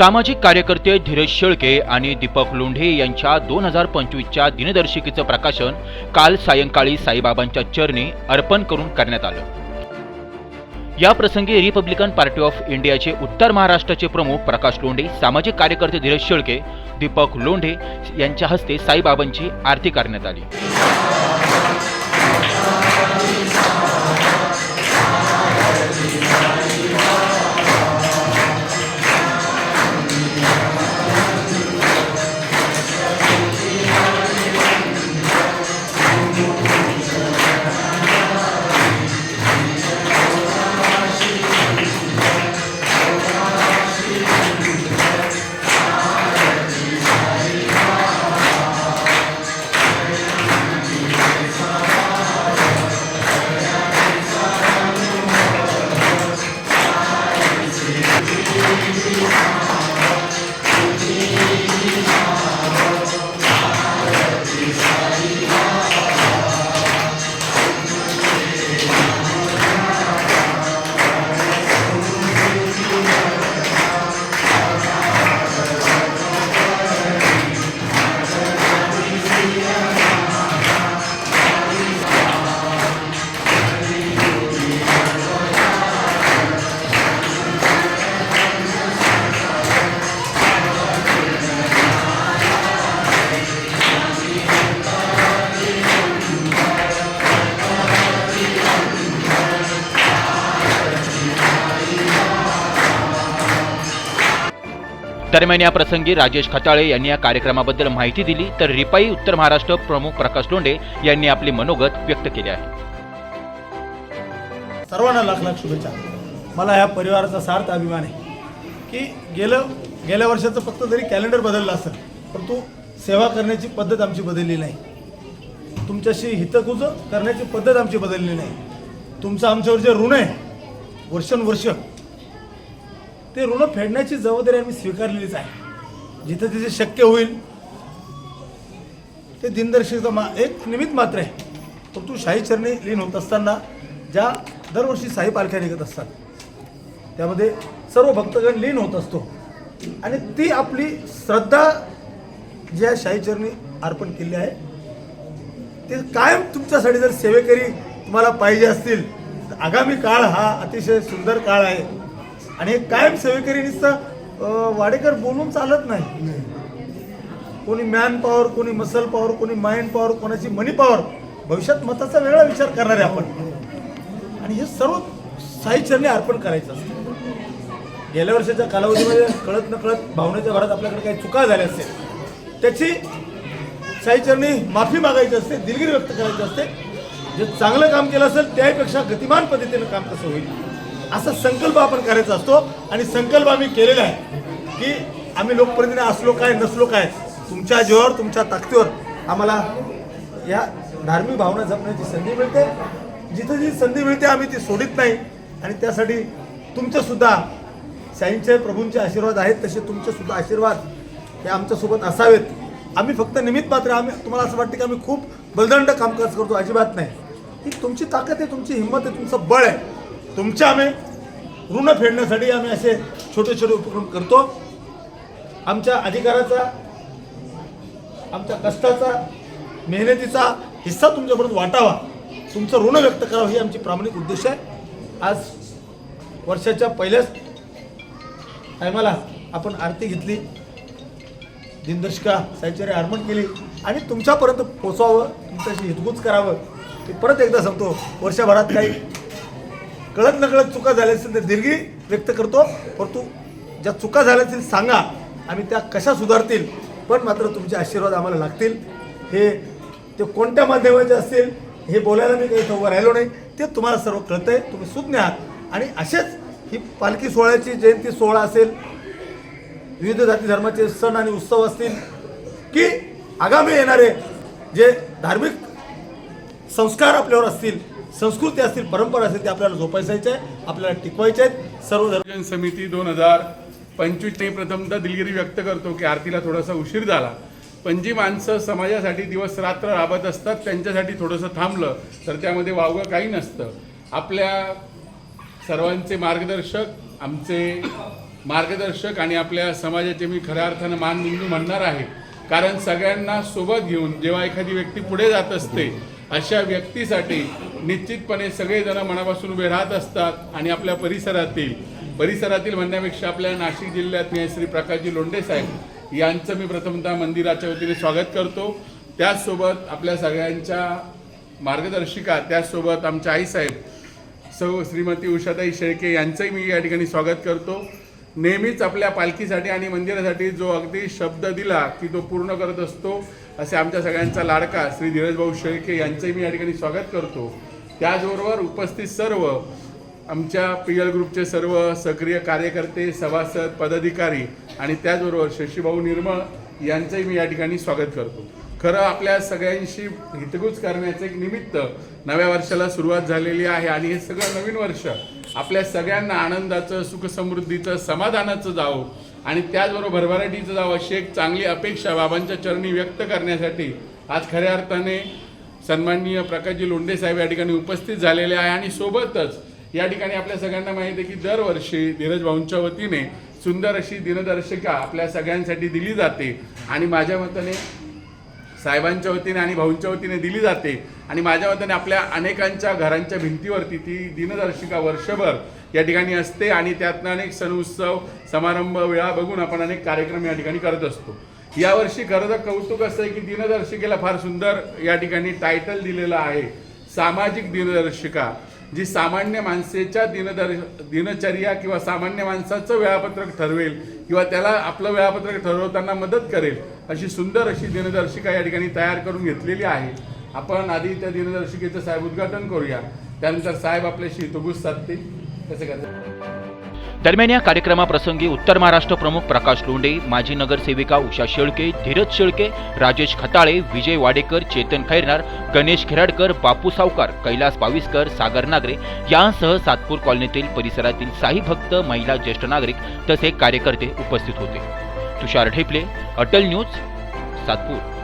सामाजिक कार्यकर्ते धीरज शेळके आणि दीपक लोंढे यांच्या दोन हजार पंचवीसच्या दिनदर्शिकेचं प्रकाशन काल सायंकाळी साईबाबांच्या चरणी अर्पण करून करण्यात आलं. या प्रसंगी रिपब्लिकन पार्टी ऑफ इंडियाचे उत्तर महाराष्ट्राचे प्रमुख प्रकाश लोंढे सामाजिक कार्यकर्ते धीरज शेळके दीपक लोंढे यांच्या हस्ते साईबाबांची आरती करण्यात आली. दरम्यान या प्रसंगी राजेश खताळे यांनी या कार्यक्रमाबद्दल माहिती दिली. तर रिपाई उत्तर महाराष्ट्र प्रमुख प्रकाश लोंढे यांनी आपले मनोगत व्यक्त केले आहे. सर्वांना लाख लाख शुभेच्छा. मला ह्या परिवाराचा सार्थ अभिमान आहे की गेलं गेल्या वर्षाचं फक्त जरी कॅलेंडर बदललं असेल परंतु सेवा करण्याची पद्धत आमची बदलली नाही. तुमच्याशी हितकुज करण्याची पद्धत आमची बदलली नाही. तुमचं आमच्यावर जे ऋण आहे वर्षानुवर्ष ते ऋण फेडण्याची जबाबदारी आम्ही स्वीकारलेलीच आहे. जिथं तिथे शक्य होईल ते दिनदर्शिकेचं मा एक निमित्त मात्र आहे. परंतु शाही चरणी लीन होत असताना ज्या दरवर्षी साई पालख्या निघत असतात त्यामध्ये सर्व भक्तगण लीन होत असतो. आणि ती आपली श्रद्धा ज्या शाही चरणी अर्पण केली आहे ते कायम तुमच्यासाठी जर सेवेकरी तुम्हाला पाहिजे असतील तर आगामी काळ हा अतिशय सुंदर काळ आहे. आणि हे कायम सेवेकरी नुसतं वाडेकर बोलून चालत नाही. कोणी मॅन पॉवर कोणी मसल पॉवर कोणी माइंड पॉवर कोणाची मनी पॉवर भविष्यात मताचा वेगळा विचार करणारे आपण. आणि हे सर्व साहित्याने अर्पण करायचं असतं. गेल्या वर्षाच्या कालावधीमध्ये कळत न कळत भावनेच्या भरात आपल्याकडे काही चुका झाल्या असेल त्याची साईचरणी माफी मागायची असते दिलगिरी व्यक्त करायची असते. जे चांगलं काम केलं असेल त्याहीपेक्षा गतिमान पद्धतीनं काम कसं होईल. असा संकल्प आपण करायचा असतो. आणि संकल्प आम्ही केलेला आहे की आम्ही लोकप्रतिनिधी असलो काय नसलो काय तुमच्या जीवावर तुमच्या ताकदीवर आम्हाला या धार्मिक भावना जपण्याची संधी मिळते. जिथं जी संधी मिळते आम्ही ती सोडित नाही. आणि त्यासाठी तुमचेसुद्धा साईंचे प्रभूंचे आशीर्वाद आहेत तसे तुमचेसुद्धा आशीर्वाद हे आमच्यासोबत असावेत. आम्ही फक्त निमित्त मात्र आम्ही तुम्हाला असं वाटतं की आम्ही खूप बलदंड कामकाज करतो अजिबात नाही. ही तुमची ताकद आहे तुमची हिंमत आहे तुमचं बळ आहे. तुमच्या आम्ही ऋण फेडण्यासाठी आम्ही असे छोटे छोटे उपक्रम करतो. आमच्या अधिकाराचा आमच्या कष्टाचा मेहनतीचा हिस्सा तुमच्यापर्यंत वाटावा. तुमचं ऋण व्यक्त करावं ही आमची प्रामाणिक उद्देश आहे. आज वर्षाच्या पहिल्याच टायमाला आपण आरती घेतली. दिनदर्शिका साहित्याने अर्पण केली. आणि तुमच्यापर्यंत पोचवावं तुमच्याशी हितगुज करावं. ते परत एकदा सांगतो वर्षभरात काही कळत नकळत चुका झाल्या असतील तर दिलगी व्यक्त करतो. परंतु ज्या चुका झाल्या असतील सांगा. आम्ही त्या कशा सुधारतील? पण मात्र तुमचे आशीर्वाद आम्हाला लागतील. हे ते कोणत्या माध्यमाचे असतील हे बोलायला मी काही उभं राहिलो नाही. ते तुम्हाला सर्व कळतंय तुम्ही सुज्ञ आहात. आणि असेच ही पालखी सोहळ्याची जयंती सोहळा असेल. विविध जाती धर्माचे सण आणि उत्सव असतील. की आगामी येणारे जे धार्मिक संस्कार आपल्यावर असतील संस्कृती असतील परंपरा असतील ते आपल्याला जोपासायचे आहे आपल्याला टिकवायचे आहेत. सर्व धर्म समिती दोन हजार पंचवीसने प्रथमतः दिलगिरी व्यक्त करतो की आरतीला थोडासा उशीर झाला. पण जी माणसं समाजासाठी दिवस रात्र राबत असतात त्यांच्यासाठी थोडंसं थांबलं तर त्यामध्ये वावगं काही नसतं. आपल्या सर्वांचे मार्गदर्शक आमचे मार्गदर्शक आणि आपल्या समाजाचे मी खऱ्या अर्थानं मानबिंदू म्हणणार आहे. कारण सगळ्यांना सोबत घेऊन जेव्हा एखादी व्यक्ती पुढे जात असते अशा व्यक्तीसाठी निश्चितपणे सगळेजण मनापासून उभे राहत असतात आणि आपल्या परिसरातील परिसरातील म्हणण्यापेक्षा आपल्या नाशिक जिल्ह्यात श्री प्रकाशजी लोंढे साहेब यांचं मी प्रथमतः मंदिराच्या वतीने स्वागत करतो. त्याचसोबत आपल्या सगळ्यांच्या मार्गदर्शिका त्याचसोबत आमच्या आईसाहेब सौ श्रीमती उषाताई शेळके यांचंही मी या ठिकाणी स्वागत करतो. नेहमीच आपल्या पालखीसाठी आणि मंदिरासाठी जो अगदी शब्द दिला की तो पूर्ण करत असतो असे आमच्या सगळ्यांचा लाडका श्री धीरजभाऊ शेळके यांचंही मी या ठिकाणी स्वागत करतो. त्याचबरोबर उपस्थित सर्व आमच्या पी एल ग्रुपचे सर्व सक्रिय कार्यकर्ते सभासद पदाधिकारी आणि त्याचबरोबर शशीभाऊ निर्मळ यांचंही मी या ठिकाणी स्वागत करतो. खरं आपल्या सगळ्यांशी हितगुज करण्याचं एक निमित्त नव्या वर्षाला सुरुवात झालेली आहे आणि हे सगळं नवीन वर्ष आपल्या सगळ्यांना आनंदाचं सुखसमृद्धीचं समाधानाचं जावं. आणि त्याचबरोबर भरभराटीचं जावं अशी एक चांगली अपेक्षा बाबांच्या चरणी व्यक्त करण्यासाठी आज खऱ्या अर्थाने सन्माननीय प्रकाशजी लोंढे साहेब या ठिकाणी उपस्थित झालेले आहे. आणि सोबतच या ठिकाणी आपल्या सगळ्यांना माहिती आहे की दरवर्षी धीरज भाऊंच्या वतीने सुंदर अशी दिनदर्शिका आपल्या सगळ्यांसाठी दिली जाते. आणि माझ्या मताने साहेबांच्या वतीने आणि भाऊंच्या वतीने दिली जाते. आणि माझ्या वतीने आपल्या अनेकांच्या घरांच्या भिंतीवरती ती दिनदर्शिका वर्षभर या ठिकाणी असते आणि त्यातनं अनेक सण उत्सव समारंभ वेळा बघून आपण अनेक कार्यक्रम या ठिकाणी करत असतो. यावर्षी खरं तर कौतुक असं आहे की दिनदर्शिकेला फार सुंदर या ठिकाणी टायटल दिलेलं आहे. सामाजिक दिनदर्शिका जी सामान्य माणसेच्या दिनदर दिनचर्या किंवा सामान्य माणसाचं वेळापत्रक ठरवेल किंवा त्याला आपलं वेळापत्रक ठरवताना मदत करेल. अशी सुंदर अशी दिनदर्शिका या ठिकाणी तयार करून घेतलेली आहे. आपण आधी त्या दिनदर्शिकेचं साहेब उद्घाटन करूया. त्यानंतर साहेब आपल्याशी हितगुज साधतील. कसं करतात दरम्यान या कार्यक्रमाप्रसंगी उत्तर महाराष्ट्र प्रमुख प्रकाश लोंडे माजी नगरसेविका उषा शेळके धीरज शेळके राजेश खताळे विजय वाडेकर चेतन खैरनार गणेश खिराडकर बापू सावकार कैलास बावीसकर सागर नागरे यांसह सातपूर कॉलनीतील परिसरातील साई भक्त महिला ज्येष्ठ नागरिक तसे कार्यकर्ते उपस्थित होते. तुषार ढेपले अटल न्यूज सातपूर.